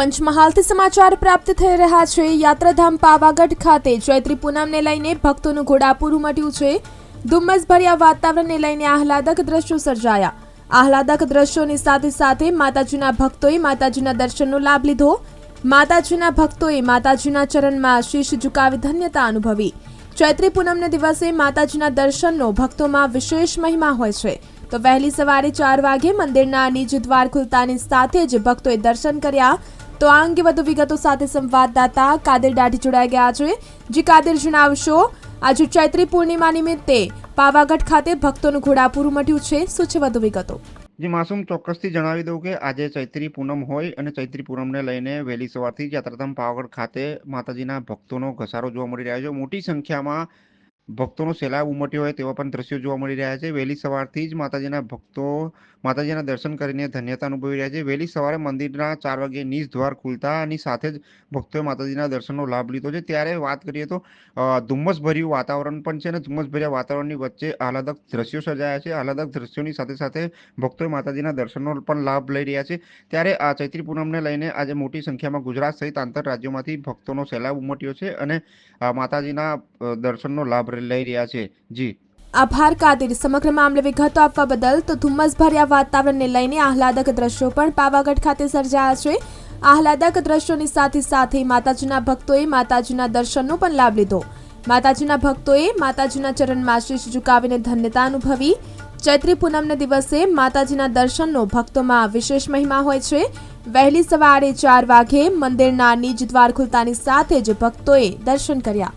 પંચમહાલથી સમાચાર પ્રાપ્ત થઈ રહ્યા છે. યાત્રાધામ પાવાગઢ ખાતે ચૈત્રી પૂનમને લઈને ભક્તોનું ઘોડાપુર ઉમટ્યું છે. ધુમ્મસભર્યા વાતાવરણને લઈને આહલાદક દ્રશ્યો સર્જાયા. આહલાદક દ્રશ્યોની સાથે સાથે માતાજીના ભક્તોએ માતાજીના દર્શનનો લાભ લીધો. માતાજીના ભક્તોએ માતાજીના ચરણમાં શીશ ઝુકાવી ધન્યતા અનુભવી. ચૈત્રી પૂનમને દિવસે માતાજીના દર્શનનો ભક્તોમાં વિશેષ મહિમા હોય છે. તો વહેલી સવારે ચાર વાગે મંદિરના નિજ દ્વાર ખુલતાની સાથે જ ભક્તોએ દર્શન કર્યા. તો આ અંગે વધુ વિગતો સાથે સંવાદદાતા કાદર દાઢી જોડાઈ ગયા છે. જી કાદર, જણાવશો, આજે ચૈત્રી પૂર્ણિમા નિમિત્તે પાવાગઢ ખાતે ભક્તોનું ઘોડાપુર ઉમટ્યું છે. શું છે વધુ વિગતો? જી, માસૂમ ચોક્કસથી જણાવી દઉં કે આજે ચૈત્રી પૂનમ હોય અને ચૈત્રી પૂનમને લઈને વહેલી સવારથી યાત્રાધામ પાવાગઢ ખાતે માતાજીના ભક્તોનો ઘસારો જોવા મળી રહ્યો છે. મોટી સંખ્યામાં ભક્તોનો સૈલાબ ઉમટ્યો હોય તેવા પણ દ્રશ્યો જોવા મળી રહ્યા છે. વહેલી સવારથી જ માતાજીના ભક્તો માતાજીના દર્શન કરીને ધન્યતા અનુભવી રહ્યા છે. વહેલી સવારે મંદિરના ચાર વાગે નિજ દ્વાર ખુલતા અને સાથે જ ભક્તોએ માતાજીના દર્શનનો લાભ લીધો છે. ત્યારે વાત કરીએ તો ધુમ્મસભર્યું વાતાવરણ પણ છે અને ધુમ્મસભર્યા વાતાવરણની વચ્ચે આહલાદક દ્રશ્યો સર્જાયા છે. આહલાદક દ્રશ્યોની સાથે સાથે ભક્તોએ માતાજીના દર્શનનો પણ લાભ લઈ રહ્યા છે. ત્યારે આ ચૈત્રી પૂનમને લઈને આજે મોટી સંખ્યામાં ગુજરાત સહિત આંતર રાજ્યોમાંથી ભક્તોનો સૈલાબ ઉમટ્યો છે અને માતાજીના દર્શનનો લાભ લઈ રહ્યા છે. જી. આભાર કાદિર સમગ્ર મામલે વિગતો આપવા બદલ તો ધુમ્મસભર્યા વાતાવરણને લઈને આહલાદક દ્રશ્યો પણ પાવાગઢ ખાતે સર્જાયા છે. આહલાદક દ્રશ્યોની સાથે સાથે માતાજીના ભક્તોએ માતાજીના દર્શનનો પણ લાભ લીધો. માતાજીના ભક્તોએ માતાજીના ચરણમાં શીશ ઝુકાવીને ધન્યતા અનુભવી. ચૈત્રી પૂનમને દિવસે માતાજીના દર્શનનો ભક્તોમાં વિશેષ મહિમા હોય છે. વહેલી સવારે ચાર વાગે મંદિરના નિજ દ્વાર ખુલતાની સાથે જ ભક્તોએ દર્શન કર્યા.